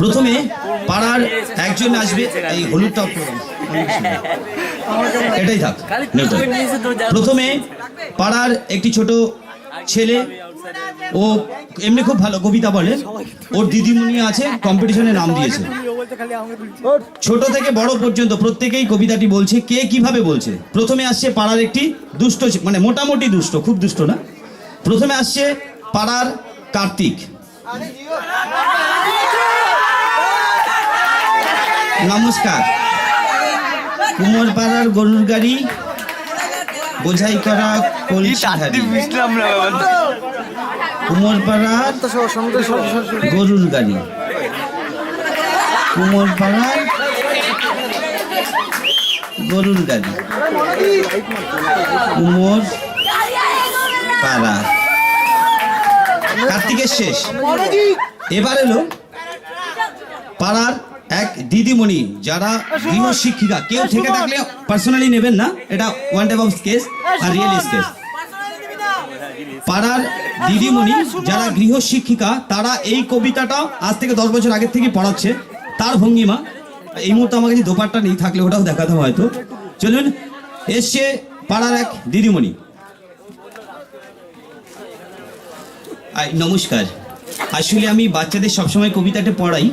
প্রথমে পাড়ার একজন আসবে এই হলুদ টপ এটাই থাক প্রথমে পাড়ার একটি ছোট ছেলে ও এমনি খুব ভালো, কবিতা বলে। ওর দিদিমণি আছে কম্পিটিশনে নাম দিয়েছে। ছোট থেকে বড় পর্যন্ত প্রত্যেকেই কবিতাটি বলছে, কে কীভাবে বলছে? প্রথমে আসছে পাড়ার একটি দুষ্ট মানে মোটামুটি দুষ্ট, খুব দুষ্ট না? প্রথমে আসছে পাড়ার কার্তিক। নমস্কার। কুমোর পাড়ার গরুর গাড়ি বোঝাই করা কলসি হাড়ি কুমোর পাড়ার গরুর গাড়ি। কুমোর পাড়ার গরুর গাড়ি। কুমোর পাড়া। কার্তিকের শেষ। এবার এলো পাড়ার এক দিদিমণি যারা গৃহ শিক্ষিকা কেউ থেকে থাকলে পার্সোনালি নেবেন না এটা ওয়ান টাইপ অফ কেস আর রিয়েল কেস পাড়ার দিদিমণি যারা গৃহ শিক্ষিকা তারা এই কবিতাটা আজ থেকে দশ বছর আগের থেকে পড়াচ্ছে। তার ভঙ্গিমা এই মুহূর্তে আমার কাছে দোপারটা নেই থাকলে ওটাও দেখাতে হয়তো। চলুন এসছে পাড়ার এক দিদিমণি। নমস্কার। আসলে আমি বাচ্চাদের সবসময় কবিতাটা পড়াই।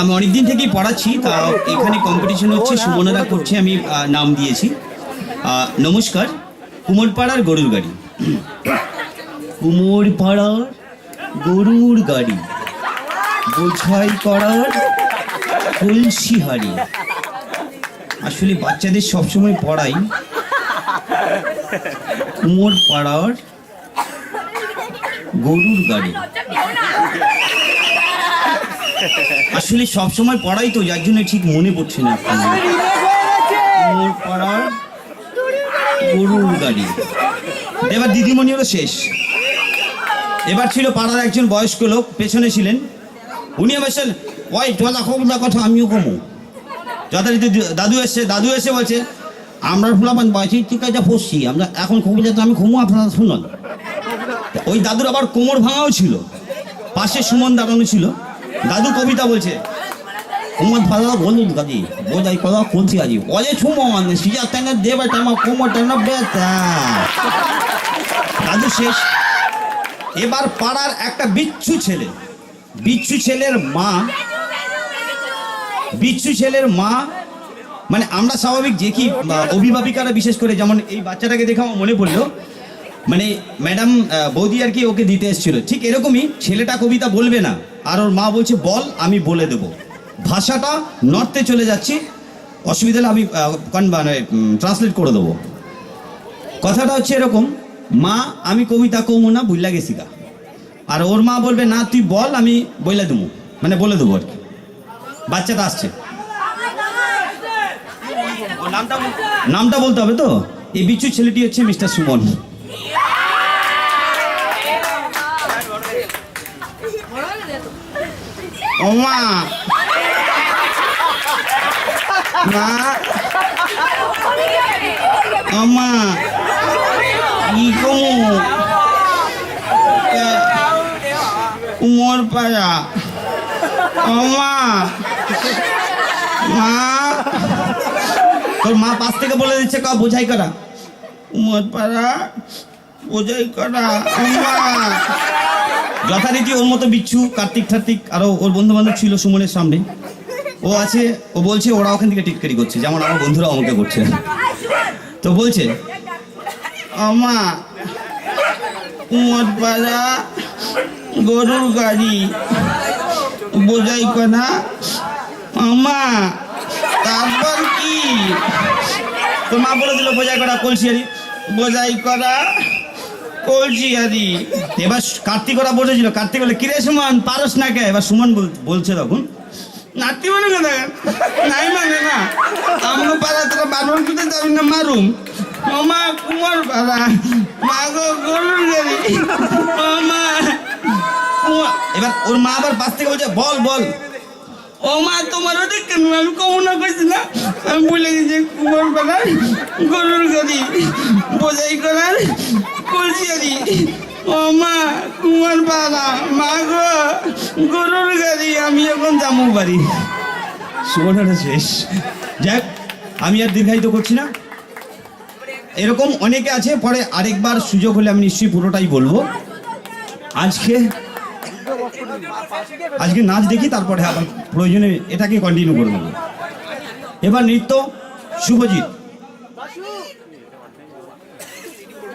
আমি অনেকদিন থেকেই পড়াচ্ছি, তা এখানে কম্পিটিশন হচ্ছে সুমনেরা করছে, আমি নাম দিয়েছি। নমস্কার, কুমোরপাড়ার গরুর গাড়ি। কুমোরপাড়ার গরুর গাড়ি, বোঝাই করার কলসি হাড়ি আসলে বাচ্চাদের সবসময় পড়াই কুমোরপাড়ার গরুর গাড়ি। আসলে সব সময় পড়াই তো, যার জন্য ঠিক মনে পড়ছে না পাড়ার গরুর গাড়ি। এবার দিদিমণি হলো শেষ। এবার ছিল পাড়ার একজন বয়স্ক লোক, পেছনে ছিলেন। উনি বলছেন ওই, তোলা কবিতা কথা আমিও কমু। যথারীতি দাদু এসছে, দাদু এসে বলছে, আমরা ফুলাবান বয়সী ঠিক আছে পড়ছি আমরা এখন কবিতা তো আমি ঘুমো, আপনারা শুনুন। ওই দাদুর আবার কোমর ভাঙাও ছিল। পাশে সুমন দাঁড়ানো ছিল। দাদু কবিতা বলছে কোমর ভাঙা বলুন গাদি বোঝাই কথা কোনছি আজি অজে সুমন, সিজা তেনে দেবে, তেমা কোমর টেনে বেতা দাদু শেষ। এবার পাড়ার একটা বিচ্ছু ছেলে, বিচ্ছু ছেলের মা, বিচ্ছু ছেলের মা মানে আমরা স্বাভাবিক যে কি অভিভাবিকারা বিশেষ করে, যেমন এই বাচ্চাটাকে দেখে আমার মনে পড়ল মানে ম্যাডাম বৌদি আর কি ওকে দিতে এসেছিল। ঠিক এরকমই ছেলেটা কবিতা বলবে না। আর ওর মা বলছে বল আমি বলে দেব ভাষাটা নর্থে চলে যাচ্ছি অসুবিধা হলে আমি মানে ট্রান্সলেট করে দেবো কথাটা হচ্ছে এরকম মা আমি কবিতা কমু না বুঝলা গেছি গা আর ওর মা বলবে না তুই বল আমি বইলা দেবো মানে বলে দেবো আর কি বাচ্চাটা আসছে নামটা বলতে হবে তো এই বিচ্ছু ছেলেটি হচ্ছে মিস্টার সুমন ও মা মা ও মা কি কমু উমর পাড়া ও মা তোর মা পাশ থেকে বলে দিচ্ছে, কা, বোঝাই করা। উমর পাড়া বোঝাই করা। ও মা যথারীতি ওর মতো বিচ্ছু, কার্তিক ঠার্তিক, আরও ওর বন্ধু বান্ধব ছিল সুমনের সামনে। ও আছে, ও বলছে, ওরা ওখান থেকে টিটকারি করছে, যেমন আমার বন্ধুরা আমাকে করছে। তো বলছে, আমা উমর পাড়া, গরুর গাড়ি, বোঝাই করা আমা, তারপর কি? তো মা বলে দিল, বোঝাই করা কলসিয়ারি, বোঝাই করা কলসিয়ারি এবার কার্তিক ওরা বসেছিল কার্তিক বলে, কিরে সুমন, পারস না কে? এবার সুমন বল- বলছে তখন, নাতি মানে কেন নাই মানে না আমনো পাড়া তোরা বারণ করতে যাবি না, মারুম। মামা কুমার পাড়া, মা গো, গরুর গাড়ি। মামা এবার ওর মা আবার পাশ থেকে বলছে, বল বল। ও মা তোমারও দেখেন আমি কমনা করছি না। আমি বলে গেছি কুমার পাড়ার গরুর গাড়ি, বোঝাই করার কলসিয়ারি ও মা, কুমার পাড়া মা গো, গরুর গাড়ি, আমি এখন যাব বাড়ি। সুবর্ণটা শেষ। যাক, আমি আর দীর্ঘায়িত করছি না। এরকম অনেকে আছে, পরে আরেকবার সুযোগ হলে আমি নিশ্চয়ই পুরোটাই বলব। আজকে আজকে নাচ দেখি তারপরে আবার প্রয়োজনে এটাকে কন্টিনিউ করে দেবো এবার নৃত্য শুভজিৎ।